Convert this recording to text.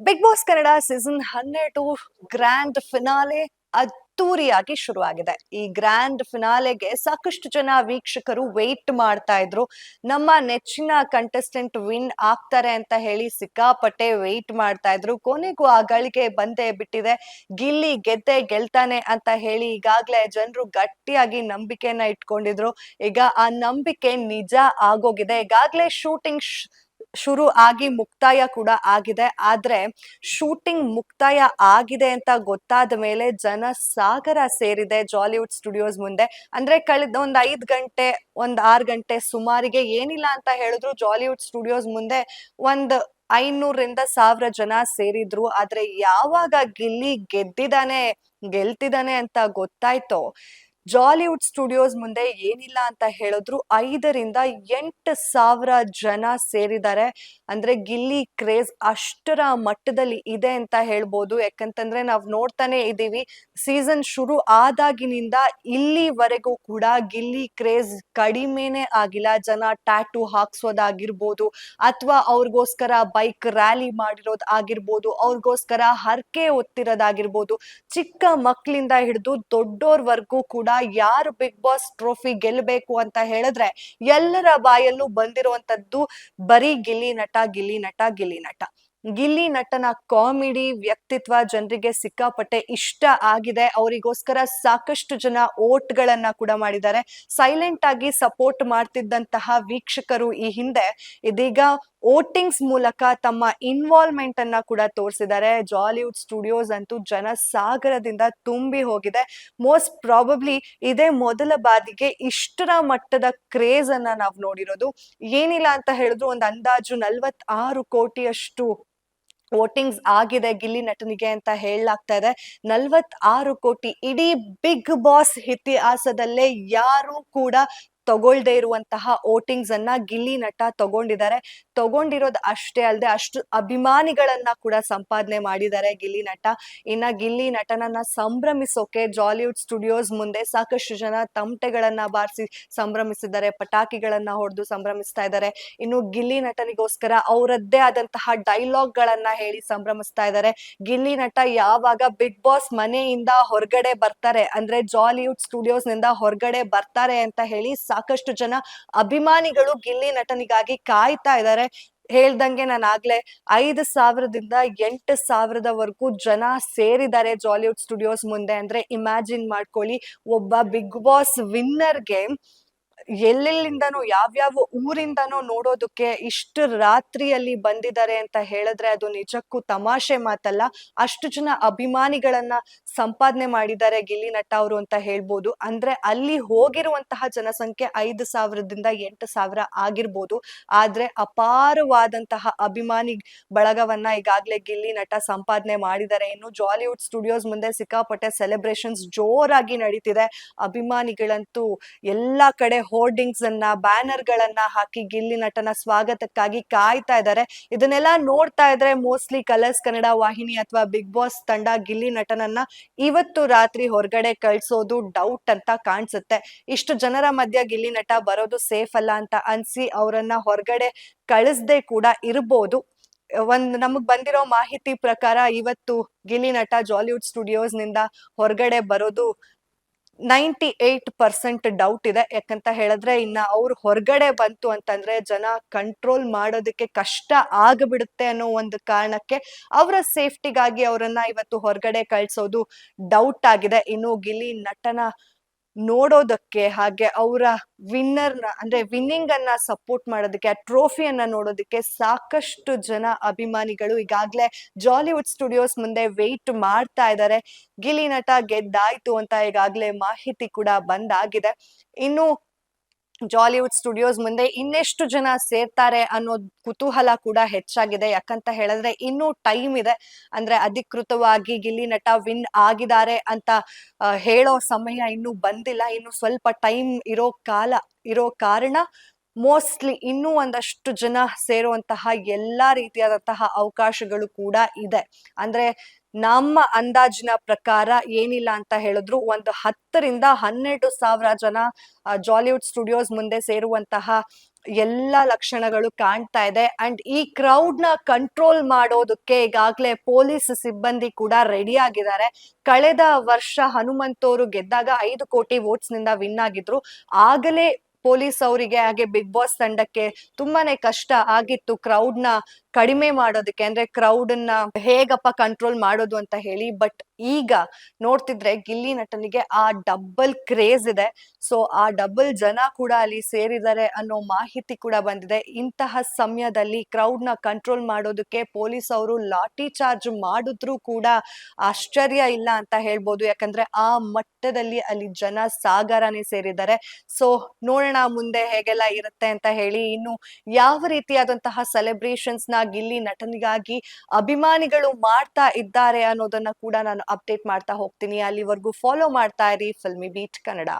Big Boss Kannada season ಹನ್ನೆರಡು grand finale ಅದ್ದೂರಿಯಾಗಿ ಶುರುವಾಗಿದೆ. ಈ ಗ್ರ್ಯಾಂಡ್ ಫಿನಾಲೆಗೆ ಸಾಕಷ್ಟು ಜನ ವೀಕ್ಷಕರು ವೆಯ್ಟ್ ಮಾಡ್ತಾ ಇದ್ರು. ನಮ್ಮ ನೆಚ್ಚಿನ ಕಂಟೆಸ್ಟೆಂಟ್ ವಿನ್ ಆಗ್ತಾರೆ ಅಂತ ಹೇಳಿ ಸಿಕ್ಕಾಪಟ್ಟೆ ವೇಟ್ ಮಾಡ್ತಾ ಇದ್ರು. ಕೊನೆಗೂ ಆ ಗಳಿಗೆ ಬಂದೇ ಬಿಟ್ಟಿದೆ. ಗಿಲ್ಲಿ ಗೆದ್ದೆ ಗೆಲ್ತಾನೆ ಅಂತ ಹೇಳಿ ಈಗಾಗ್ಲೇ ಜನರು ಗಟ್ಟಿಯಾಗಿ ನಂಬಿಕೆನ ಇಟ್ಕೊಂಡಿದ್ರು. ಈಗ ಆ ನಂಬಿಕೆ ನಿಜ ಆಗೋಗಿದೆ. ಈಗಾಗ್ಲೇ ಶೂಟಿಂಗ್ ಶುರು ಆಗಿ ಮುಕ್ತಾಯ ಕೂಡ ಆಗಿದೆ. ಆದ್ರೆ ಶೂಟಿಂಗ್ ಮುಕ್ತಾಯ ಆಗಿದೆ ಅಂತ ಗೊತ್ತಾದ ಮೇಲೆ ಜನ ಸಾಗರ ಸೇರಿದೆ ಜಾಲಿವುಡ್ ಸ್ಟುಡಿಯೋಸ್ ಮುಂದೆ. ಅಂದ್ರೆ ಕಳೆದ ಒಂದ್ ಐದ್ ಗಂಟೆ, ಒಂದ್ ಆರ್ ಗಂಟೆ ಸುಮಾರಿಗೆ ಏನಿಲ್ಲ ಅಂತ ಹೇಳಿದ್ರು ಜಾಲಿವುಡ್ ಸ್ಟುಡಿಯೋಸ್ ಮುಂದೆ ಒಂದ್ ಐನೂರಿಂದ ಸಾವಿರ ಜನ ಸೇರಿದ್ರು. ಆದ್ರೆ ಯಾವಾಗ ಗಿಲ್ಲಿ ಗೆದ್ದಿದಾನೆ ಗೆಲ್ತಿದಾನೆ ಅಂತ ಗೊತ್ತಾಯ್ತೋ? ಜಾಲಿವುಡ್ ಸ್ಟುಡಿಯೋಸ್ ಮುಂದೆ ಏನಿಲ್ಲ ಅಂತ ಹೇಳಿದ್ರು. ಐದರಿಂದ ಎಂಟು ಸಾವಿರ ಜನ ಸೇರಿದ್ದಾರೆ. ಅಂದ್ರೆ ಗಿಲ್ಲಿ, ಕ್ರೇಜ್ ಅಷ್ಟರ ಮಟ್ಟದಲ್ಲಿ ಇದೆ ಅಂತ ಹೇಳ್ಬೋದು. ಯಾಕಂತಂದ್ರೆ ನಾವು ನೋಡ್ತಾನೆ ಇದೀವಿ ಸೀಸನ್ ಶುರು ಆದಾಗಿನಿಂದ ಇಲ್ಲಿವರೆಗೂ ಕೂಡ ಗಿಲ್ಲಿ, ಕ್ರೇಜ್ ಕಡಿಮೆನೆ ಆಗಿಲ್ಲ. ಜನ ಟ್ಯಾಟೂ ಹಾಕ್ಸೋದಾಗಿರ್ಬೋದು, ಅಥವಾ ಅವ್ರಿಗೋಸ್ಕರ ಬೈಕ್ ರ್ಯಾಲಿ ಮಾಡಿರೋದ್ ಆಗಿರ್ಬೋದು, ಅವ್ರಿಗೋಸ್ಕರ ಹರಕೆ ಒತ್ತಿರೋದಾಗಿರ್ಬೋದು, ಚಿಕ್ಕ ಮಕ್ಕಳಿಂದ ಹಿಡಿದು ದೊಡ್ಡೋರ್ವರೆಗೂ ಕೂಡ ಯಾರು ಬಿಗ್ ಬಾಸ್ ಟ್ರೋಫಿ ಗೆಲ್ಲಬೇಕು ಅಂತ ಹೇಳಿದ್ರೆ ಎಲ್ಲರ ಬಾಯಲ್ಲೂ ಬಂದಿರುವಂತದ್ದು ಬರೀ ಗಿಲ್ಲಿ ನಟ ಗಿಲ್ಲಿ ನಟ ಗಿಲ್ಲಿ ನಟ. ಗಿಲ್ಲಿ ನಟನ ಕಾಮಿಡಿ ವ್ಯಕ್ತಿತ್ವ ಜನರಿಗೆ ಸಿಕ್ಕಾಪಟ್ಟೆ ಇಷ್ಟ ಆಗಿದೆ. ಅವರಿಗೋಸ್ಕರ ಸಾಕಷ್ಟು ಜನ ಓಟ್ ಗಳನ್ನ ಕೂಡ ಮಾಡಿದ್ದಾರೆ. ಸೈಲೆಂಟ್ ಆಗಿ ಸಪೋರ್ಟ್ ಮಾಡ್ತಿದ್ದಂತಹ ವೀಕ್ಷಕರು ಈ ಹಿಂದೆ ಇದೀಗ ವೋಟಿಂಗ್ಸ್ ಮೂಲಕ ತಮ್ಮ ಇನ್ವಾಲ್ವ್ಮೆಂಟ್ ಅನ್ನ ಕೂಡ ತೋರಿಸಿದ್ದಾರೆ. ಜಾಲಿವುಡ್ ಸ್ಟುಡಿಯೋಸ್ ಅಂತೂ ಜನ ಸಾಗರದಿಂದ ತುಂಬಿ ಹೋಗಿದೆ. ಮೋಸ್ಟ್ ಪ್ರಾಬಬ್ಲಿ ಇದೇ ಮೊದಲ ಬಾರಿಗೆ ಇಷ್ಟರ ಮಟ್ಟದ ಕ್ರೇಜ್ ಅನ್ನ ನಾವು ನೋಡಿರೋದು. ಏನಿಲ್ಲ ಅಂತ ಹೇಳಿದ್ರು ಒಂದು ಅಂದಾಜು ನಲ್ವತ್ತಾರು ಕೋಟಿಯಷ್ಟು ವೋಟಿಂಗ್ಸ್ ಆಗಿದೆ, ಗಿಲ್ಲಿ ನಟನಿಗೆ ಅಂತ ಹೇಳಲಾಗ್ತಾ ಇದೆ. ನಲ್ವತ್ ಆರು ಕೋಟಿ ಇಡೀ ಬಿಗ್ ಬಾಸ್ ಇತಿಹಾಸದಲ್ಲೇ ಯಾರು ಕೂಡ ತಗೊಳ್ದೇ ಇರುವಂತಹ ವೋಟಿಂಗ್ಸ್ ಅನ್ನ ಗಿಲ್ಲಿ ನಟ ತಗೊಂಡಿದ್ದಾರೆ. ತಗೊಂಡಿರೋದು ಅಷ್ಟೇ ಅಲ್ಲದೆ ಅಷ್ಟು ಅಭಿಮಾನಿಗಳನ್ನ ಕೂಡ ಸಂಪಾದನೆ ಮಾಡಿದ್ದಾರೆ ಗಿಲ್ಲಿ ನಟ. ಇನ್ನ ಗಿಲ್ಲಿ ನಟನನ್ನ ಸಂಭ್ರಮಿಸೋಕೆ ಜಾಲಿವುಡ್ ಸ್ಟುಡಿಯೋಸ್ ಮುಂದೆ ಸಾಕಷ್ಟು ಜನ ತಮಟೆಗಳನ್ನ ಬಾರಿಸಿ ಸಂಭ್ರಮಿಸಿದ್ದಾರೆ, ಪಟಾಕಿಗಳನ್ನ ಹೊಡೆದು ಸಂಭ್ರಮಿಸ್ತಾ ಇದ್ದಾರೆ. ಇನ್ನು ಗಿಲ್ಲಿ ನಟನಿಗೋಸ್ಕರ ಅವರದ್ದೇ ಆದಂತಹ ಡೈಲಾಗ್ ಗಳನ್ನ ಹೇಳಿ ಸಂಭ್ರಮಿಸ್ತಾ ಇದ್ದಾರೆ. ಗಿಲ್ಲಿ ನಟ ಯಾವಾಗ ಬಿಗ್ ಬಾಸ್ ಮನೆಯಿಂದ ಹೊರಗಡೆ ಬರ್ತಾರೆ, ಅಂದ್ರೆ ಜಾಲಿವುಡ್ ಸ್ಟುಡಿಯೋಸ್ನಿಂದ ಹೊರಗಡೆ ಬರ್ತಾರೆ ಅಂತ ಹೇಳಿ ಸಾಕಷ್ಟು ಜನ ಅಭಿಮಾನಿಗಳು ಗಿಲ್ಲಿ ನಟನಿಗಾಗಿ ಕಾಯ್ತಾ ಇದ್ದಾರೆ. ಹೇಳ್ದಂಗೆ ನಾನು ಆಗ್ಲೇ ಐದು ಸಾವಿರದಿಂದ ಎಂಟು ಸಾವಿರದವರೆಗೂ ಜನ ಸೇರಿದ್ದಾರೆ ಜಾಲಿವುಡ್ ಸ್ಟುಡಿಯೋಸ್ ಮುಂದೆ. ಅಂದ್ರೆ ಇಮ್ಯಾಜಿನ್ ಮಾಡ್ಕೊಳ್ಳಿ, ಒಬ್ಬ ಬಿಗ್ ಬಾಸ್ ವಿನ್ನರ್ಗೆ ಎಲ್ಲೆಲ್ಲಿಂದನೋ, ಯಾವ್ಯಾವ ಊರಿಂದನೋ ನೋಡೋದಕ್ಕೆ ಇಷ್ಟು ರಾತ್ರಿಯಲ್ಲಿ ಬಂದಿದ್ದಾರೆ ಅಂತ ಹೇಳಿದ್ರೆ ಅದು ನಿಜಕ್ಕೂ ತಮಾಷೆ ಮಾತಲ್ಲ. ಅಷ್ಟು ಜನ ಅಭಿಮಾನಿಗಳನ್ನ ಸಂಪಾದನೆ ಮಾಡಿದ್ದಾರೆ ಗಿಲ್ಲಿ ನಟ ಅವರು ಅಂತ ಹೇಳ್ಬೋದು. ಅಂದ್ರೆ ಅಲ್ಲಿ ಹೋಗಿರುವಂತಹ ಜನಸಂಖ್ಯೆ ಐದು ಸಾವಿರದಿಂದ ಎಂಟು ಸಾವಿರ ಆಗಿರ್ಬೋದು. ಆದ್ರೆ ಅಪಾರವಾದಂತಹ ಅಭಿಮಾನಿ ಬಳಗವನ್ನ ಈಗಾಗ್ಲೇ ಗಿಲ್ಲಿ ನಟ ಸಂಪಾದನೆ ಮಾಡಿದ್ದಾರೆ. ಇನ್ನು ಜಾಲಿವುಡ್ ಸ್ಟುಡಿಯೋಸ್ ಮುಂದೆ ಸಿಕ್ಕಾಪಟ್ಟೆ ಸೆಲೆಬ್ರೇಷನ್ಸ್ ಜೋರಾಗಿ ನಡೀತಿದೆ. ಅಭಿಮಾನಿಗಳಂತೂ ಎಲ್ಲಾ ಕಡೆ ಹೋರ್ಡಿಂಗ್ಸ್ ಅನ್ನ ಬ್ಯಾನರ್ ಗಳನ್ನ ಹಾಕಿ ಗಿಲ್ಲಿ ನಟನ ಸ್ವಾಗತಕ್ಕಾಗಿ ಕಾಯ್ತಾ ಇದ್ದಾರೆ. ಇದನ್ನೆಲ್ಲ ನೋಡ್ತಾ ಇದ್ರೆ ಮೋಸ್ಟ್ಲಿ ಕಲರ್ಸ್ ಕನ್ನಡ ವಾಹಿನಿ ಅಥವಾ ಬಿಗ್ ಬಾಸ್ ತಂಡ ಗಿಲ್ಲಿ ನಟನನ್ನ ಇವತ್ತು ರಾತ್ರಿ ಹೊರಗಡೆ ಕಳ್ಸೋದು ಡೌಟ್ ಅಂತ ಕಾಣಿಸುತ್ತೆ. ಇಷ್ಟು ಜನರ ಮಧ್ಯ ಗಿಲ್ಲಿ ನಟ ಬರೋದು ಸೇಫ್ ಅಲ್ಲ ಅಂತ ಅನ್ಸಿ ಅವರನ್ನ ಹೊರಗಡೆ ಕಳಿಸ್ದೆ ಕೂಡ ಇರ್ಬೋದು. ಒಂದ್ ನಮಗ್ ಬಂದಿರೋ ಮಾಹಿತಿ ಪ್ರಕಾರ ಇವತ್ತು ಗಿಲ್ಲಿ ನಟ ಜಾಲಿವುಡ್ ಸ್ಟುಡಿಯೋಸ್ನಿಂದ ಹೊರಗಡೆ ಬರೋದು ನೈಂಟಿ ಏಟ್ ಪರ್ಸೆಂಟ್ ಡೌಟ್ ಇದೆ. ಯಾಕಂತ ಹೇಳಿದ್ರೆ ಇನ್ನ ಅವ್ರು ಹೊರಗಡೆ ಬಂತು ಅಂತಂದ್ರೆ ಜನ ಕಂಟ್ರೋಲ್ ಮಾಡೋದಕ್ಕೆ ಕಷ್ಟ ಆಗ್ಬಿಡುತ್ತೆ ಅನ್ನೋ ಒಂದು ಕಾರಣಕ್ಕೆ ಅವರ ಸೇಫ್ಟಿಗಾಗಿ ಅವರನ್ನ ಇವತ್ತು ಹೊರಗಡೆ ಕಳ್ಸೋದು ಡೌಟ್ ಆಗಿದೆ. ಇನ್ನು ಗಿಲ್ಲಿ ನಟನ ನೋಡೋದಕ್ಕೆ ಹಾಗೆ ಅವರ ವಿನ್ನರ್ನ ಅಂದ್ರೆ ವಿನ್ನಿಂಗ್ ಅನ್ನ ಸಪೋರ್ಟ್ ಮಾಡೋದಕ್ಕೆ, ಆ ಟ್ರೋಫಿಯನ್ನ ನೋಡೋದಕ್ಕೆ ಸಾಕಷ್ಟು ಜನ ಅಭಿಮಾನಿಗಳು ಈಗಾಗ್ಲೇ ಜಾಲಿವುಡ್ ಸ್ಟುಡಿಯೋಸ್ ಮುಂದೆ ವೆಯ್ಟ್ ಮಾಡ್ತಾ ಇದ್ದಾರೆ ಗಿಲಿ ನಟ ಗೆದ್ದಾಯ್ತು ಅಂತ ಈಗಾಗ್ಲೇ ಮಾಹಿತಿ ಕೂಡ ಬಂದಾಗಿದೆ. ಇನ್ನು ಜಾಲಿವುಡ್ ಸ್ಟುಡಿಯೋಸ್ ಮುಂದೆ ಇನ್ನೆಷ್ಟು ಜನ ಸೇರ್ತಾರೆ ಅನ್ನೋ ಕುತೂಹಲ ಕೂಡ ಹೆಚ್ಚಾಗಿದೆ. ಯಾಕಂತ ಹೇಳಿದ್ರೆ ಇನ್ನೂ ಟೈಮ್ ಇದೆ. ಅಂದ್ರೆ ಅಧಿಕೃತವಾಗಿ ಗಿಲ್ಲಿ ನಟ ವಿನ್ ಆಗಿದ್ದಾರೆ ಅಂತ ಹೇಳೋ ಸಮಯ ಇನ್ನೂ ಬಂದಿಲ್ಲ. ಇನ್ನು ಸ್ವಲ್ಪ ಟೈಮ್ ಇರೋ ಕಾಲ, ಇರೋ ಕಾರಣ ಮೋಸ್ಟ್ಲಿ ಇನ್ನೂ ಒಂದಷ್ಟು ಜನ ಸೇರುವಂತಹ ಎಲ್ಲಾ ರೀತಿಯಾದಂತಹ ಅವಕಾಶಗಳು ಕೂಡ ಇದೆ. ಅಂದ್ರೆ ನಮ್ಮ ಅಂದಾಜಿನ ಪ್ರಕಾರ ಏನಿಲ್ಲ ಅಂತ ಹೇಳಿದ್ರು ಒಂದು ಹತ್ತರಿಂದ ಹನ್ನೆರಡು ಸಾವಿರ ಜನ ಜಾಲಿವುಡ್ ಸ್ಟುಡಿಯೋಸ್ ಮುಂದೆ ಸೇರುವಂತಹ ಎಲ್ಲ ಲಕ್ಷಣಗಳು ಕಾಣ್ತಾ ಇದೆ. ಅಂಡ್ ಈ ಕ್ರೌಡ್ನ ಕಂಟ್ರೋಲ್ ಮಾಡೋದಕ್ಕೆ ಈಗಾಗಲೇ ಪೊಲೀಸ್ ಸಿಬ್ಬಂದಿ ಕೂಡ ರೆಡಿ ಆಗಿದ್ದಾರೆ. ಕಳೆದ ವರ್ಷ ಹನುಮಂತೋರು ಗೆದ್ದಾಗ ಐದು ಕೋಟಿ ವೋಟ್ಸ್ನಿಂದ ವಿನ್ ಆಗಿದ್ರು. ಆಗಲೇ ಪೊಲೀಸ್ ಅವರಿಗೆ ಹಾಗೆ ಬಿಗ್ ಬಾಸ್ ತಂಡಕ್ಕೆ ತುಂಬಾನೇ ಕಷ್ಟ ಆಗಿತ್ತು ಕ್ರೌಡ್ನ ಕಡಿಮೆ ಮಾಡೋದಕ್ಕೆ. ಅಂದ್ರೆ ಕ್ರೌಡ್ನ ಹೇಗಪ್ಪ ಕಂಟ್ರೋಲ್ ಮಾಡೋದು ಅಂತ ಹೇಳಿ ಬಟ್ ಈಗ ನೋಡ್ತಿದ್ರೆ ಗಿಲ್ಲಿ ನಟನಿಗೆ ಆ ಡಬ್ಬಲ್ ಕ್ರೇಜ್ ಇದೆ. ಸೊ ಆ ಡಬ್ಬಲ್ ಜನ ಕೂಡ ಅಲ್ಲಿ ಸೇರಿದ್ದಾರೆ ಅನ್ನೋ ಮಾಹಿತಿ ಕೂಡ ಬಂದಿದೆ. ಇಂತಹ ಸಮಯದಲ್ಲಿ ಕ್ರೌಡ್ನ ಕಂಟ್ರೋಲ್ ಮಾಡೋದಕ್ಕೆ ಪೊಲೀಸ್ ಅವರು ಲಾಠಿ ಚಾರ್ಜ್ ಮಾಡಿದ್ರು ಕೂಡ ಆಶ್ಚರ್ಯ ಇಲ್ಲ ಅಂತ ಹೇಳ್ಬೋದು. ಯಾಕಂದ್ರೆ ಆ ಮಟ್ಟದಲ್ಲಿ ಅಲ್ಲಿ ಜನ ಸಾಗರನೇ ಸೇರಿದ್ದಾರೆ. ಸೊ ನೋಡೋಣ ಮುಂದೆ ಹೇಗೆಲ್ಲ ಇರುತ್ತೆ ಅಂತ ಹೇಳಿ ಇನ್ನು ಯಾವ ರೀತಿಯಾದಂತಹ ಸೆಲೆಬ್ರೇಷನ್ಸ್ನ ಗಿಲ್ಲಿ ನಟನಿಗಾಗಿ ಅಭಿಮಾನಿಗಳು ಮಾಡ್ತಾ ಇದ್ದಾರೆ ಅನ್ನೋದನ್ನ ಕೂಡ ನಾನು ಅಪ್ಡೇಟ್ ಮಾಡ್ತಾ ಹೋಗ್ತೀನಿ. ಅಲ್ಲಿವರೆಗೂ ಫಾಲೋ ಮಾಡ್ತಾ ಇರಿ. Filmy beet Kannada